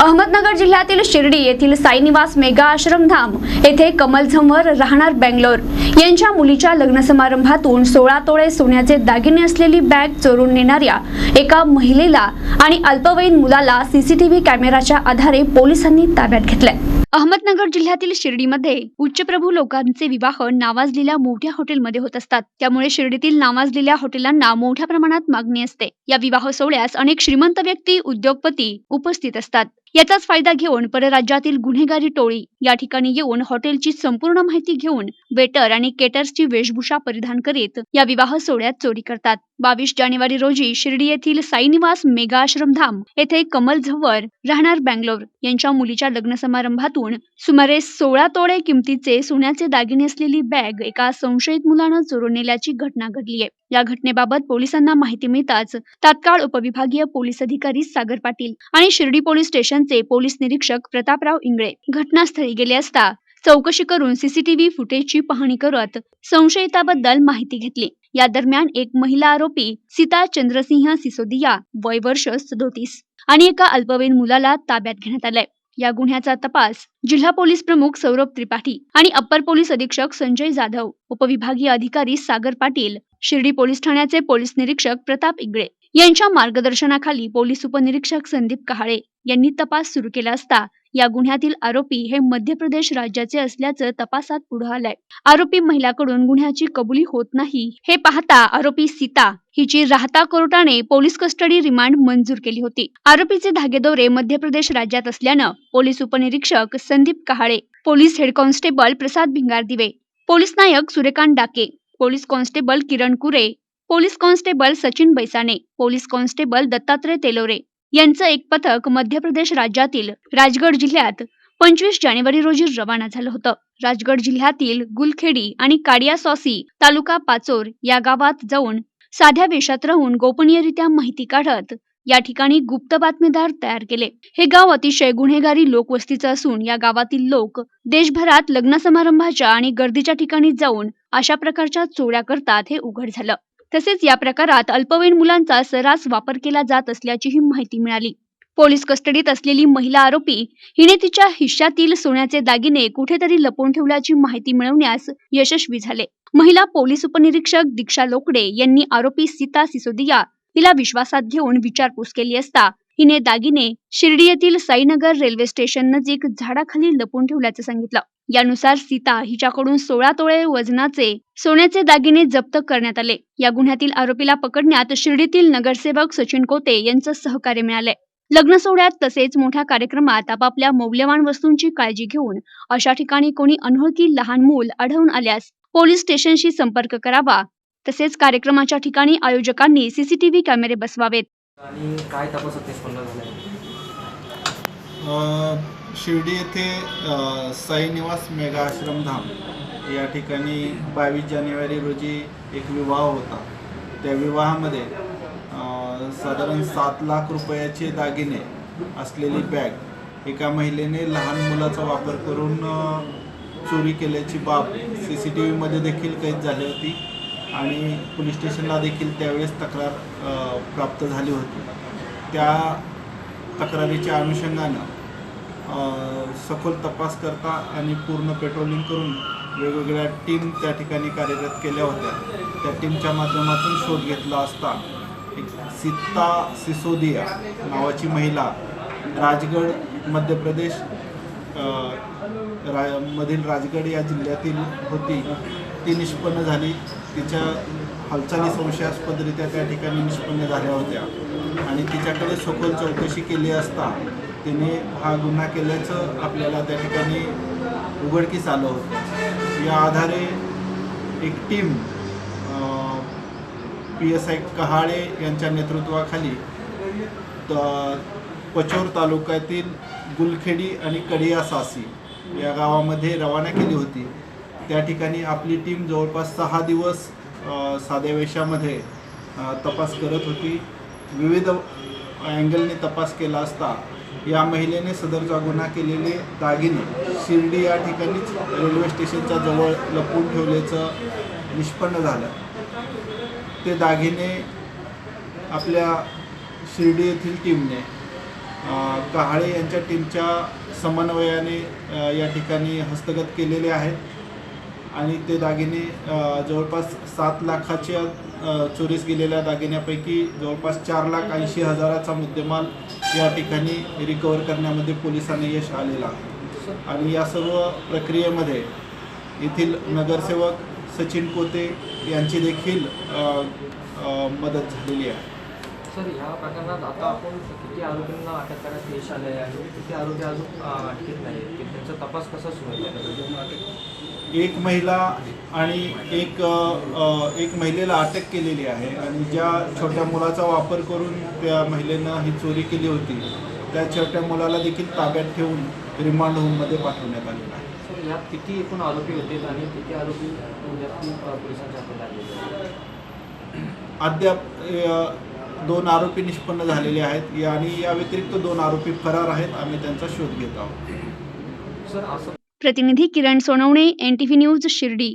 अहमदनगर जिल्ह्यातील शिर्डी येथील साईनिवास मेगा आश्रमधाम येथे कमल झंवर राहणार बेंगलोर. यांच्या मुलीच्या लग्न समारंभातून सोळा तोळे सोन्याचे दागिने असलेली बॅग चोरून नेणाऱ्या एका महिलेला आणि अल्पवयीन मुलाला सीसीटीव्ही कॅमेराच्या आधारे पोलिसांनी ताब्यात घेतलंय. अहमदनगर जिल्ह्यातील शिर्डीमध्ये उच्चप्रभू लोकांचे विवाह नावाजलेल्या मोठ्या हॉटेलमध्ये होत असतात. त्यामुळे शिर्डीतील नावाजलेल्या हॉटेलांना मोठ्या प्रमाणात मागणी असते. या विवाह सोहळ्यास अनेक श्रीमंत व्यक्ती उद्योगपती उपस्थित असतात. याचाच फायदा घेऊन परराज्यातील गुन्हेगारी टोळी या ठिकाणी येऊन हॉटेलची संपूर्ण माहिती घेऊन वेटर आणि केटर्सची वेशभूषा परिधान करीत या विवाह सोहळ्यात चोरी करतात. बावीस जानेवारी रोजी शिर्डी येथील साईनिवास मेगा आश्रमधाम येथे कमल झव्वर राहणार बँगलोर यांच्या मुलीच्या लग्न समारंभातून सुमारे सोळा तोळे किमतीचे सोन्याचे दागिने असलेली बॅग एका संशयित मुलानं चोरून नेल्याची घटना घडली आहे या घटनेबाबत पोलिसांना माहिती मिळताच तात्काळ उपविभागीय पोलीस अधिकारी सागर पाटील आणि शिर्डी पोलीस स्टेशन स्टेशनचे पोलीस निरीक्षक प्रतापराव इंगळे घटनास्थळी गेले असता चौकशी करून सीसीटीव्ही फुटेजची पाहणी करत संशयिताबद्दल माहिती घेतली. या दरम्यान एक महिला आरोपी सीता चंद्रसिंह सिसोदिया वय वर्ष सदोतीस आणि एका अल्पवयीन मुलाला ताब्यात घेण्यात आलंय. या गुन्ह्याचा तपास जिल्हा पोलीस प्रमुख सौरभ त्रिपाठी आणि अप्पर पोलीस अधीक्षक संजय जाधव उपविभागीय अधिकारी सागर पाटील शिर्डी पोलीस ठाण्याचे पोलीस निरीक्षक प्रताप इगळे यांच्या मार्गदर्शनाखाली पोलीस उपनिरीक्षक संदीप कहाळे यांनी तपास सुरू केला असता या गुन्ह्यातील आरोपी हे मध्य प्रदेश राज्याचे असल्याचं तपासात पुढे आलंय. आरोपी महिलाकडून गुन्ह्याची कबुली होत नाही. हे पाहता आरोपी सीता हिची राहता कोर्टाने पोलीस कस्टडी रिमांड मंजूर केली होती. आरोपीचे धागेदोरे मध्य प्रदेश राज्यात असल्यानं पोलीस उपनिरीक्षक Sandeep Kahale police head constable Prasad Bhingardive police नायक Suryakant Dake police constable Kiran Kure police constable Sachin Baisane police constable Dattatray Telore यांचं एक पथक मध्य प्रदेश राज्यातील राजगड जिल्ह्यात पंचवीस जानेवारी रोजी रवाना झालं होतं. राजगड जिल्ह्यातील गुलखेडी आणि काडियासॉसी तालुका पाचोर या गावात जाऊन साध्या वेशात राहून गोपनीयरित्या माहिती काढत या ठिकाणी गुप्त बातमीदार तयार केले. हे गाव अतिशय गुन्हेगारी लोकवस्तीचं असून या गावातील लोक देशभरात लग्न समारंभाच्या आणि गर्दीच्या ठिकाणी जाऊन अशा प्रकारच्या चोऱ्या करतात हे उघड झालं. तसेच या प्रकारात अल्पवयीन मुलांचा सर्रास वापर केला जात असल्याचीही माहिती मिळाली. पोलीस कस्टडीत असलेली महिला आरोपी हिने तिच्या हिश्श्यातील सोन्याचे दागिने कुठेतरी लपवून ठेवल्याची माहिती मिळवण्यास यशस्वी झाले. महिला पोलीस उपनिरीक्षक दीक्षा लोकडे यांनी आरोपी सीता सिसोदिया हिला विश्वासात घेऊन विचारपूस केली असता हिने दागिने शिर्डी येथील साईनगर रेल्वे स्टेशन नजीक झाडाखाली लपून ठेवल्याचं सांगितलं. यानुसार सीता हिच्याकडून सोळा तोळे वजनाचे सोन्याचे दागिने जप्त करण्यात आले. या गुन्ह्यातील आरोपीला पकडण्यात शिर्डीतील नगरसेवक सचिन कोते यांचं सहकार्य मिळाले. लग्न सोहळ्यात तसेच मोठ्या कार्यक्रमात आपापल्या मौल्यवान वस्तूंची काळजी घेऊन अशा ठिकाणी कोणी अनोळखी लहान मूल आढळून आल्यास पोलीस स्टेशनशी संपर्क करावा. तसेच कार्यक्रमाच्या ठिकाणी आयोजकांनी सीसीटीव्ही कॅमेरे बसवावेत. आणि काय अ, शिर्डी येथे साईनिवास मेगा आश्रमधाम या ठिकाणी बावीस जानेवारी रोजी एक विवाह होता. त्या विवाहामध्ये साधारण सात लाख रुपयाचे दागिने असलेली बॅग एका महिलेने लहान मुलाचा वापर करून चोरी केल्याची बाब सी सी टी व्हीमध्ये देखील कैद झाली होती आणि पोलीस स्टेशनला देखील त्यावेळेस तक्रार प्राप्त झाली होती. त्या तक्रारीच्या अनुषंगानं सखोल तपास करता आणि पूर्ण पेट्रोलिंग करून वेगवेगळ्या टीम त्या ठिकाणी कार्यरत केल्या होत्या. त्या टीमच्या माध्यमातून शोध घेतला असता एक सीता सिसोदिया नावाची महिला राजगड मध्य प्रदेश रा मधील राजगड या जिल्ह्यातील होती. ती निष्पन्न झाली. तिच्या हालचाली संशयास्पदरित्या त्या ठिकाणी निष्पन्न झाल्या होत्या आणि तिच्याकडे सखोल चौकशी केली असता तिने हा गुन्हा केल्याचं आपल्याला त्या ठिकाणी उघडकीस आलं होतं. या आधारे एक team P S I Kahale यांच्या नेतृत्वाखाली त- पचोर तालुक्यातील गुलखेडी आणि कडिया सासी या गावामध्ये रवाना केली होती. त्या ठिकाणी आपली टीम जवळपास सहा दिवस साध्या वेशामध्ये तपास करत होती. विविध अँगलने तपास केला असता या महिलेने सदरचा गुन्हा केलेले दागिने शिर्डी या ठिकाणीच रेल्वे स्टेशनच्या जवळ लपवून ठेवल्याचं निष्पन्न झालं. ते दागिने आपल्या शिर्डी येथील टीमने कहाळे यांच्या टीमच्या समन्वयाने या ठिकाणी हस्तगत केलेले आहेत. आणि ते दागिने जवळपास सात लाखाच्या चोरीस गेलेल्या दागिन्यापैकी जवळपास चार लाख ऐंशी हजाराचा मुद्देमाल या ठिकाणी रिकवर करण्यामध्ये पोलिसांना यश आलेला आहे. आणि या सर्व प्रक्रियेमध्ये येथील नगरसेवक सचिन कोते यांची देखील मदत झालेली आहे. सर ह्या प्रकरणात आता आपण किती आरोपींना अटक करण्यात यश आले आहे किती आरोपी अजून अटकेत नाही की त्यांचा तपास कसा सुरू आहे? एक महिला आणि एक एक महिलेला अटक केलेली आहे आणि ज्या छोट्या मुलाचा वापर करून त्या महिलेनं ही चोरी केली होती त्या छोट्या मुलाला देखील ताब्यात ठेवून रिमांड होममध्ये पाठवण्यात आलेलं आहे. सर यात किती एकूण आरोपी होते आणि किती आरोपी उद्यापी पोलिसांच्या आहेत? अद्याप दोन आरोपी निष्पन्न झालेले आहेत. आणि या व्यतिरिक्त दोन आरोपी फरार आहेत. आम्ही त्यांचा शोध घेत आहोत. सर असं प्रतिनिधी Kiran Sonawane N T V news Shirdi.